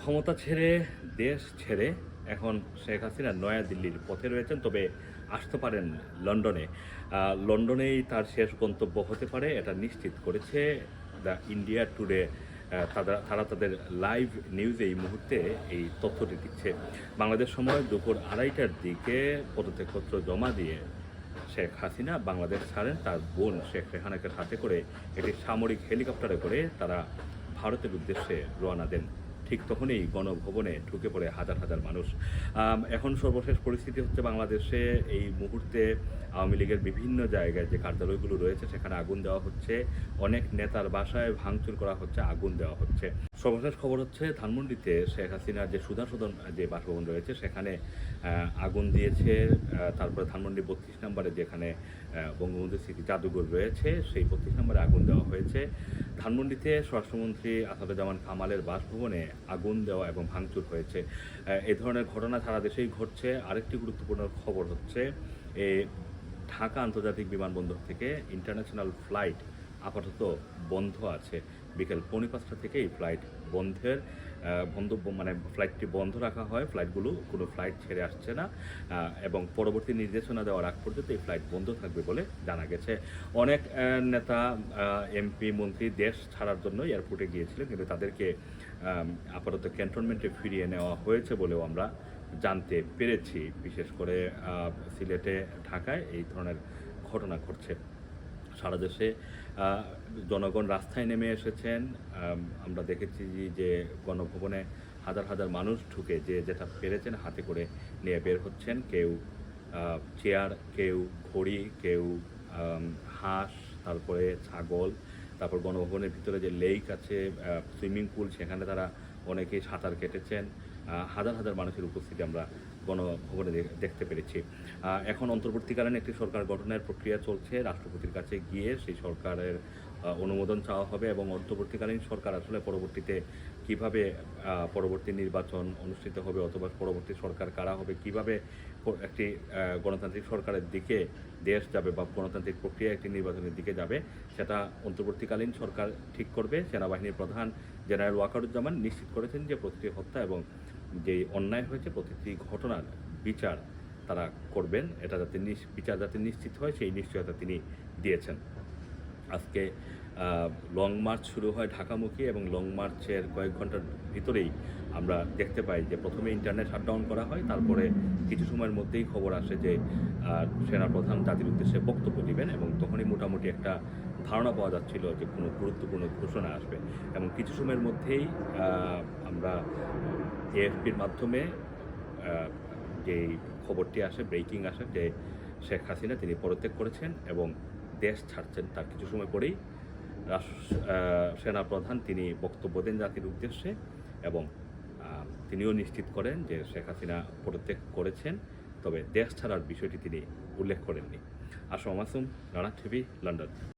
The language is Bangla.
ক্ষমতা ছেড়ে, দেশ ছেড়ে এখন শেখ হাসিনা নয়াদিল্লির পথে রয়েছেন, তবে আসতে পারেন লন্ডনে। লন্ডনেই তার শেষ গন্তব্য হতে পারে, এটা নিশ্চিত করেছে দ্য ইন্ডিয়া টুডে। তারা তারা তাদের লাইভ নিউজে এই মুহূর্তে এই তথ্যটি দিচ্ছে। বাংলাদেশ সময় দুপুর আড়াইটার দিকে পদত্যাগপত্র জমা দিয়ে শেখ হাসিনা বাংলাদেশ ছাড়েন, তার বোন শেখ রেহানাকে সাথে করে একটি সামরিক হেলিকপ্টারে করে তারা ভারতের উদ্দেশ্যে রওনা দেন। ঠিক তখনই গণভবনে ঢুকে পড়ে হাজার হাজার মানুষ। এখন সর্বশেষ পরিস্থিতি হচ্ছে বাংলাদেশে এই মুহূর্তে আওয়ামী লীগের বিভিন্ন জায়গায় যে কার্যালয়গুলো রয়েছে, সেখানে আগুন দেওয়া হচ্ছে। অনেক নেতার বাসায় ভাঙচুর করা হচ্ছে, আগুন দেওয়া হচ্ছে। সর্বশেষ খবর হচ্ছে, ধানমন্ডিতে শেখ হাসিনার যে সুধাসদন যে বাসভবন রয়েছে, সেখানে আগুন দিয়েছে। তারপরে ধানমন্ডি বত্রিশ নম্বরে যেখানে বঙ্গবন্ধু স্মৃতি জাদুঘর রয়েছে, সেই বত্রিশ নম্বরে আগুন দেওয়া হয়েছে। ধানমন্ডিতে স্বরাষ্ট্রমন্ত্রী আসাদুজ্জামান কামালের বাসভবনে আগুন দেওয়া এবং ভাঙচুর হয়েছে। এ ধরনের ঘটনা সারা দেশেই ঘটছে। আরেকটি গুরুত্বপূর্ণ খবর হচ্ছে, এ ঢাকা আন্তর্জাতিক বিমানবন্দর থেকে ইন্টারন্যাশনাল ফ্লাইট আপাতত বন্ধ আছে। বিকেল পৌনে পাঁচটা থেকে এই ফ্লাইট বন্ধের বন্ধ মানে ফ্লাইটটি বন্ধ রাখা হয়। ফ্লাইটগুলো কোনো ফ্লাইট ছেড়ে আসছে না। এবং পরবর্তী নির্দেশনা দেওয়ার আগ পর্যন্ত এই ফ্লাইট বন্ধ থাকবে বলে জানা গেছে। অনেক নেতা এমপি মন্ত্রী দেশ ছাড়ার জন্য এয়ারপোর্টে গিয়েছিলেন, কিন্তু তাদেরকে আপাতত ক্যান্টনমেন্টে ফিরিয়ে নেওয়া হয়েছে বলেও আমরা জানতে পেরেছি, বিশেষ করে সিলেটে, ঢাকায় এই ধরনের ঘটনা ঘটছে। সারা দেশে জনগণ রাস্তায় নেমে এসেছেন। আমরা দেখেছি যে গণভবনে হাজার হাজার মানুষ ঢুকে যে যেটা পেরেছেন হাতে করে নিয়ে বের হচ্ছেন। কেউ চেয়ার, কেউ ঘড়ি, কেউ হাঁস, তারপরে ছাগল তারপর গণভবনের ভিতরে যে লেক আছে সুইমিং পুল, সেখানে তারা অনেকেই সাঁতার কেটেছেন। হাজার হাজার মানুষের উপস্থিতি আমরা গণভবনে দেখতে পেরেছি। এখন অন্তর্বর্তীকালীন একটি সরকার গঠনের প্রক্রিয়া চলছে। রাষ্ট্রপতির কাছে গিয়ে সেই সরকারের অনুমোদন চাওয়া হবে এবং অন্তর্বর্তীকালীন সরকার আসলে পরবর্তীতে কীভাবে পরবর্তী নির্বাচন অনুষ্ঠিত হবে অথবা পরবর্তী সরকার কারা হবে, কীভাবে একটি গণতান্ত্রিক সরকারের দিকে দেশ যাবে বা গণতান্ত্রিক প্রক্রিয়া একটি নির্বাচনের দিকে যাবে, সেটা অন্তর্বর্তীকালীন সরকার ঠিক করবে। সেনাবাহিনীর প্রধান জেনারেল ওয়াকারুজ্জামান নিশ্চিত করেছেন যে প্রতিটি হত্যা এবং যে অন্যায় হয়েছে, প্রতিটি ঘটনার বিচার তারা করবেন। এটা যাতে বিচার যাতে নিশ্চিত হয়, সেই নিশ্চয়তা তিনি দিয়েছেন। আজকে লং মার্চ শুরু হয় ঢাকামুখী এবং লং মার্চের কয়েক ঘণ্টার ভিতরেই আমরা দেখতে পাই যে প্রথমে ইন্টারনেট শাটডাউন করা হয়, তারপরে কিছু সময়ের মধ্যেই খবর আসে যে সেনাপ্রধান জাতির উদ্দেশ্যে বক্তব্য দিবেন এবং তখনই মোটামুটি একটা ধারণা পাওয়া যাচ্ছিল যে কোনো গুরুত্বপূর্ণ ঘোষণা আসবে। এবং কিছু সময়ের মধ্যেই আমরা এএফপির মাধ্যমে যেই খবরটি আসে ব্রেকিং আসে যে শেখ হাসিনা তিনি পদত্যাগ করেছেন এবং দেশ ছাড়ছেন তার কিছু সময় পরেই। সেনাপ্রধান তিনি বক্তব্য দেন জাতির উদ্দেশ্যে এবং তিনিও নিশ্চিত করেন যে শেখ হাসিনা পদত্যাগ করেছেন, তবে দেশ ছাড়ার বিষয়টি তিনি উল্লেখ করেননি। Assam Masum Rana TV, London.